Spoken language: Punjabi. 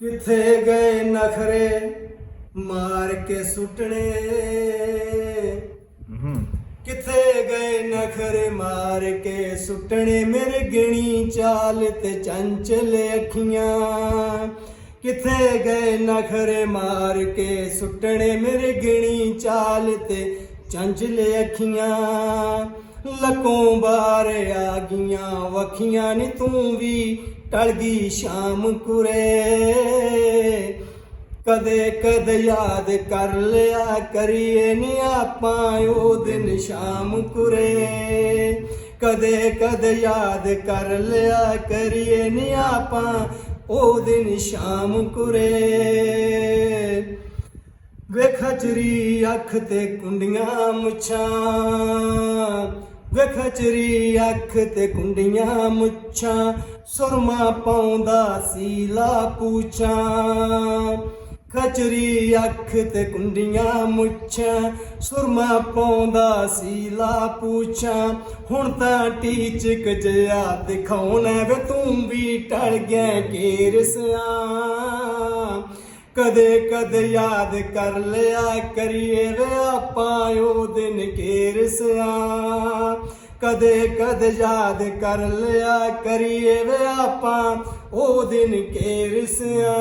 ਕਿੱਥੇ ਗਏ ਨਖਰੇ ਮਾਰ ਕੇ ਸੁੱਟਣੇ? ਕਿੱਥੇ ਗਏ ਨਖਰੇ ਮਾਰ ਕੇ ਸੁੱਟਣੇ? ਮੇਰੇ ਗਿਣੀ ਚਾਲ ਤੇ ਚੰਚਲ ਅੱਖੀਆਂ। ਕਿੱਥੇ ਗਏ ਨਖਰੇ ਮਾਰ ਕੇ ਸੁੱਟਣੇ? ਮੇਰੇ ਗਿਣੀ ਚਾਲ ਤੇ ਚੰਚਲ ਅੱਖੀਆਂ। ਲਕੋਂ ਬਾਰ ਆ ਗਈਆਂ ਵਖੀਆਂ ਨੀ ਤੂੰ ਵੀ ਟਲ ਗਈ ਸ਼ਾਮ ਕੁਰੇ। ਕਦੇ ਕਦ ਯਾਦ ਕਰ ਲਿਆ ਕਰੀਏ ਨੀ ਆਪਾਂ ਉਹ ਦਿਨ ਸ਼ਾਮ ਕੁਰੇ। ਕਦੇ ਕਦ ਯਾਦ ਕਰ ਲਿਆ ਕਰੀਏ ਨੀ ਆਪਾਂ ਉਹ ਦਿਨ ਸ਼ਾਮ ਕੁਰੇ। ਵੇਖਚਰੀ ਅੱਖ ਤੇ ਕੁੰਡੀਆਂ ਮੁੱਛਾਂ। ਵੇ ਵੇਖਚਰੀ ਅੱਖ ਤੇ ਕੁੰਡੀਆਂ ਮੁੱਛਾਂ, ਸੁਰਮਾ ਪਾਉਂਦਾ ਸੀਲਾ ਪੂਛਾਂ ਖਚਰੀ ਅੱਖ ਤੇ ਕੁੰਡੀਆਂ ਮੁੱਛਾਂ, ਸੁਰਮਾ ਪਾਉਂਦਾ ਸੀ ਪੂਛਾਂ ਹੁਣ ਤਾਂ ਟੀਚਕ ਜਿਆ ਦਿਖਾਉਣਾ ਵੇ ਤੂੰ ਵੀ ਟਲ ਗਿਆ ਕੇਰਸਿਆ ਕਦੇ ਕਦੇ ਯਾਦ ਕਰ ਲਿਆ ਕਰੀਏ ਵੇ ਆਪਾਂ ਉਹ ਦਿਨ ਕੇਰਸਿਆ ਕਦੇ ਕਦੇ ਯਾਦ ਕਰ ਲਿਆ ਕਰੀਏ ਵੇ ਆਪਾਂ ਉਹ ਦਿਨ ਕੇਰਸਿਆ